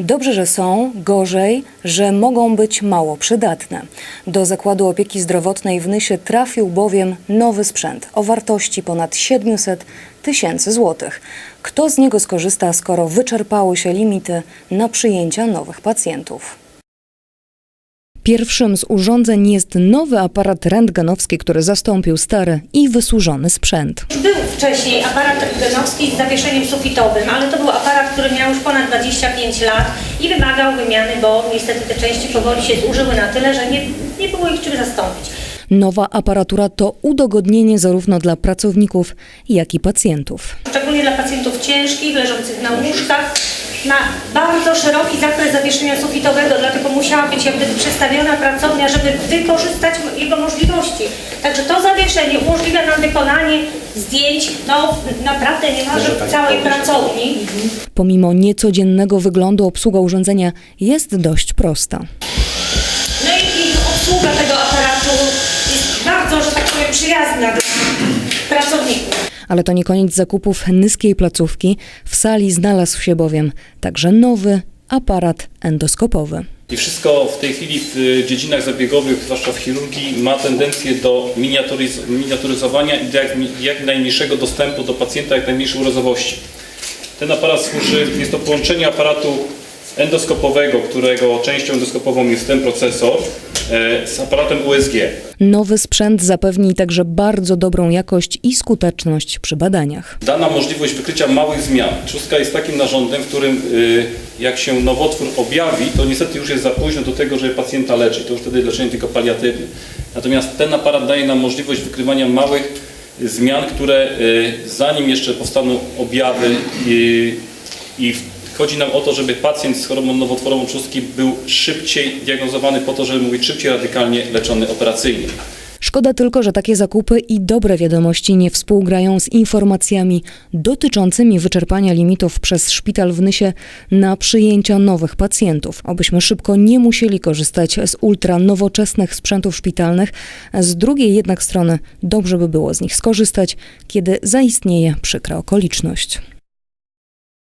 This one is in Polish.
Dobrze, że są, gorzej, że mogą być mało przydatne. Do Zakładu Opieki Zdrowotnej w Nysie trafił bowiem nowy sprzęt o wartości ponad 700 tysięcy złotych. Kto z niego skorzysta, skoro wyczerpały się limity na przyjęcia nowych pacjentów? Pierwszym z urządzeń jest nowy aparat rentgenowski, który zastąpił stary i wysłużony sprzęt. Był wcześniej aparat rentgenowski z zawieszeniem sufitowym, ale to był aparat, który miał już ponad 25 lat i wymagał wymiany, bo niestety te części powoli się zużyły na tyle, że nie, nie było ich czym zastąpić. Nowa aparatura to udogodnienie zarówno dla pracowników, jak i pacjentów. Szczególnie dla pacjentów ciężkich, leżących na łóżkach, ma bardzo szeroki zakres zawieszenia sufitowego, dlatego musiała być jak gdyby przestawiona pracownia, żeby wykorzystać jego możliwości. Także to zawieszenie umożliwia nam wykonanie zdjęć, no naprawdę niemalże w całej pracowni. Pomimo niecodziennego wyglądu obsługa urządzenia jest dość prosta. No i i obsługa tego aparatu jest bardzo, że tak powiem, przyjazna dla pracowników. Ale to nie koniec zakupów nyskiej placówki. W sali znalazł się bowiem także nowy aparat endoskopowy. I wszystko w tej chwili w y, dziedzinach zabiegowych, zwłaszcza w chirurgii, ma tendencję do miniaturyz- miniaturyzowania i do jak, jak najmniejszego dostępu do pacjenta, jak najmniejszej urozowości. Ten aparat służy, jest to połączenie aparatu endoskopowego, którego częścią endoskopową jest ten procesor, e, z aparatem USG. Nowy sprzęt zapewni także bardzo dobrą jakość i skuteczność przy badaniach. Da nam możliwość wykrycia małych zmian. Trzustka jest takim narządem, w którym y, jak się nowotwór objawi, to niestety już jest za późno do tego, żeby pacjenta leczyć. To już wtedy leczenie tylko paliatywne. Natomiast ten aparat daje nam możliwość wykrywania małych zmian, które zanim jeszcze powstaną objawy y, i chodzi nam o to, żeby pacjent z chorobą nowotworową trzustki był szybciej diagnozowany po to, żeby mówić szybciej radykalnie leczony operacyjnie. Szkoda tylko, że takie zakupy i dobre wiadomości nie współgrają z informacjami dotyczącymi wyczerpania limitów przez szpital w Nysie na przyjęcia nowych pacjentów, abyśmy szybko nie musieli korzystać z ultra nowoczesnych sprzętów szpitalnych. Z drugiej jednak strony dobrze by było z nich skorzystać, kiedy zaistnieje przykra okoliczność.